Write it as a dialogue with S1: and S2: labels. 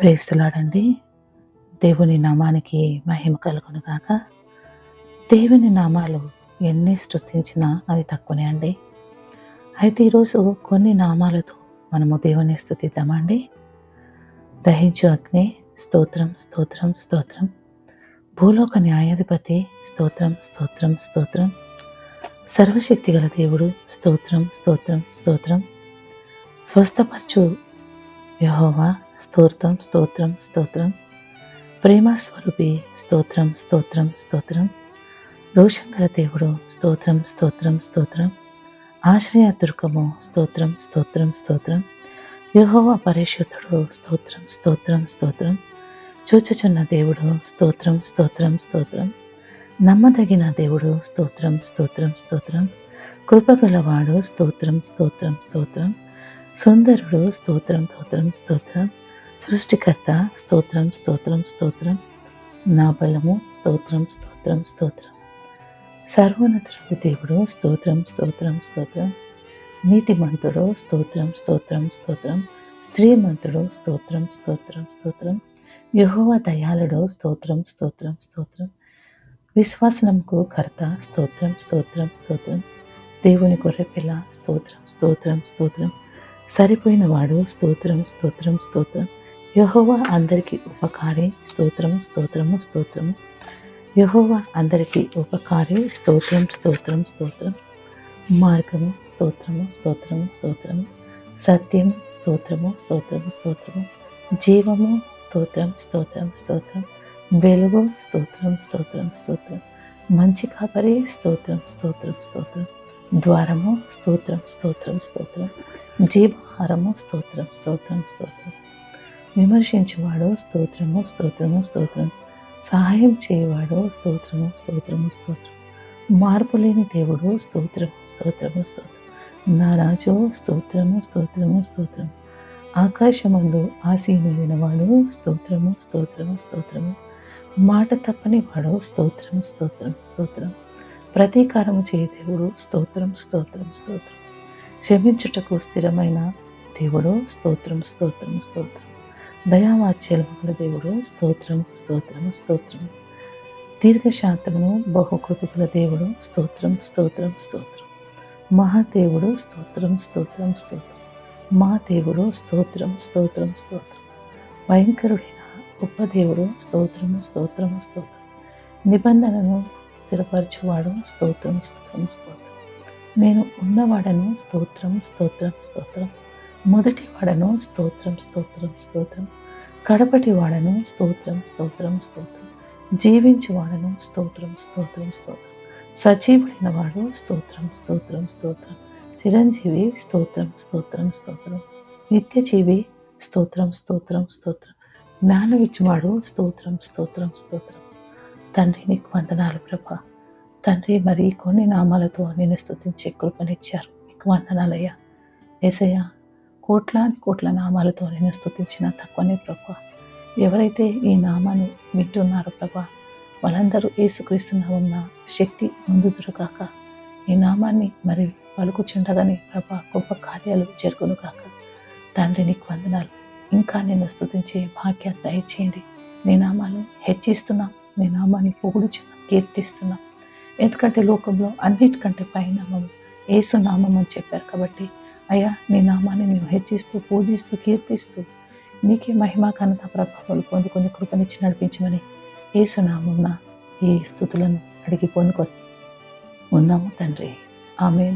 S1: ప్రేస్తలాడండి. దేవుని నామానికి మహిమ కలుగును గాక. దేవుని నామాలు ఎన్ని స్తుతించినా అది తక్కువనే అండి. అయితే ఈరోజు కొన్ని నామాలతో మనము దేవుని స్థుతిద్దామండి దహించు అగ్ని స్తోత్రం స్తోత్రం స్తోత్రం. భూలోక న్యాయాధిపతి స్తోత్రం స్తోత్రం స్తోత్రం. సర్వశక్తి గల దేవుడు స్తోత్రం స్తోత్రం స్తోత్రం. స్వస్థపరచు యహోవా స్తోత్రం స్తోత్రం స్తోత్రం. ప్రేమ స్వరూపి స్తోత్రం స్తోత్రం స్తోత్రం. రోషంకర దేవుడు స్తోత్రం స్తోత్రం స్తోత్రం. ఆశ్రయ దుర్గము స్తోత్రం స్తోత్రం స్తోత్రం. యుహోవ పరిశుద్ధుడు స్తోత్రం స్తోత్రం స్తోత్రం. చూచుచున్న దేవుడు స్తోత్రం స్తోత్రం స్తోత్రం. నమ్మదగిన దేవుడు స్తోత్రం స్తోత్రం స్తోత్రం. కృపగలవాడు స్తోత్రం స్తోత్రం స్తోత్రం. సుందరుడు స్తోత్రం స్తోత్రం స్తోత్రం. సృష్టికర్త స్తోత్రం స్తోత్రం స్తోత్రం. నా బలము స్తోత్రం స్తోత్రం స్తోత్రం. సర్వోన్నతుడు దేవుడు స్తోత్రం స్తోత్రం స్తోత్రం. నీతిమంతుడు స్తోత్రం స్తోత్రం స్తోత్రం. స్త్రీమంతుడు స్తోత్రం స్తోత్రం స్తోత్రం. యహోవ దయాళుడు స్తోత్రం స్తోత్రం స్తోత్రం. విశ్వాసనంకు కర్త స్తోత్రం స్తోత్రం స్తోత్రం. దేవుని గొర్రెపిల్ల స్తోత్రం స్తోత్రం స్తోత్రం. సరిపోయిన వాడు స్తోత్రం స్తోత్రం స్తోత్రం. యహోవా అందరికీ ఉపకారి స్తోత్రం స్తోత్రము స్తోత్రము. యహోవా అందరికీ ఉపకారి స్తోత్రం స్తోత్రం స్తోత్రం. మార్గము స్తోత్రము స్తోత్రము స్తోత్రము. సత్యము స్తోత్రము స్తోత్రము స్తోత్రము. జీవము స్తోత్రం స్తోత్రం స్తోత్రం. వెలుగు స్తోత్రం స్తోత్రం స్తోత్రం. మంచి కాపరి స్తోత్రం స్తోత్రం స్తోత్రం. ద్వారము స్తోత్రం స్తోత్రం స్తోత్రం. జీవహారము స్తోత్రం స్తోత్రం స్తోత్రం. విమర్శించేవాడు స్తోత్రము స్తోత్రము స్తోత్రం. సహాయం చేయవాడు స్తోత్రము స్తోత్రము స్తోత్రం. మార్పు లేని దేవుడు స్తోత్రము స్తోత్రము స్తోత్రం. నా రాజు స్తోత్రము స్తోత్రము స్తోత్రం. ఆకాశమందు ఆసీనులైన వాడు స్తోత్రము స్తోత్రము స్తోత్రము. మాట తప్పని వాడు స్తోత్రం స్తోత్రం స్తోత్రం. ప్రతీకారము చేయ దేవుడు స్తోత్రం స్తోత్రం స్తోత్రం. క్షమించుటకు స్థిరమైన దేవుడు స్తోత్రం స్తోత్రం స్తోత్రం. దయావాచ్యముల దేవుడు స్తోత్రం స్తోత్రము స్తోత్రం దీర్ఘశాంతమును బహుకృతుల దేవుడు స్తోత్రం స్తోత్రం స్తోత్రం మహాదేవుడు స్తోత్రం స్తోత్రం స్తోత్రం మా దేవుడు స్తోత్రం స్తోత్రం స్తోత్రం భయంకరుడైన గొప్ప దేవుడు స్తోత్రము స్తోత్రము. స్తోత్రం నిబంధనను స్థిరపరచువాడు స్తోత్రం స్తోత్రం స్తోత్రం నేను ఉన్నవాడను స్తోత్రం స్తోత్రం స్తోత్రం మొదటి వాడను స్తోత్రం స్తోత్రం స్తోత్రం. కడపటి వాడను స్తోత్రం స్తోత్రం స్తోత్రం. జీవించి వాడను స్తోత్రం స్తోత్రం స్తోత్రం. సజీవుడైన వాడు స్తోత్రం స్తోత్రం స్తోత్రం. చిరంజీవి స్తోత్రం స్తోత్రం స్తోత్రం. నిత్యజీవి స్తోత్రం స్తోత్రం స్తోత్రం. జ్ఞానం ఇచ్చివాడు స్తోత్రం స్తోత్రం స్తోత్రం. తండ్రి నీకు వందనాలు ప్రభ. తండ్రి మరి కొన్ని నామాలతో నేను స్థుతించే కృపనిచ్చారు. నీకు వందనాలయ్యా. ఏసయ్యా కోట్లాది కోట్ల నామాలతో నేను స్తుతించిన తక్కువనే ప్రభు ఎవరైతే ఈ నామాను వింటున్నారో ప్రభా వాళ్ళందరూ ఏసుక్రీస్తున్న నామన్న శక్తి ముందుదురుగాక ఈ నామాన్ని మరి పలుకుచుండగానే ప్రభ గొప్ప కార్యాలు జరుగును కాక తండ్రి నీకు వందనాలు. ఇంకా నేను స్తుతించే భాగ్య దయచేయండి. నీ నామాన్ని హెచ్చిస్తున్నాం. నీ నామాన్ని పొగుడుచున్నాం. కీర్తిస్తున్నాం. ఎందుకంటే లోకంలో అన్నిటికంటే పైనామము ఏసు నామం అని చెప్పారు కాబట్టి అయ్యా నీ నామాన్ని మేము హెచ్చిస్తూ పూజిస్తూ కీర్తిస్తూ నీకే మహిమా ఘనత ప్రభావాలు పొందుకొని కృపనిచ్చి నడిపించమని ఏసునామున్న ఈ స్థుతులను అడిగి పొందుకొని ఉన్నాము తండ్రి. ఆమె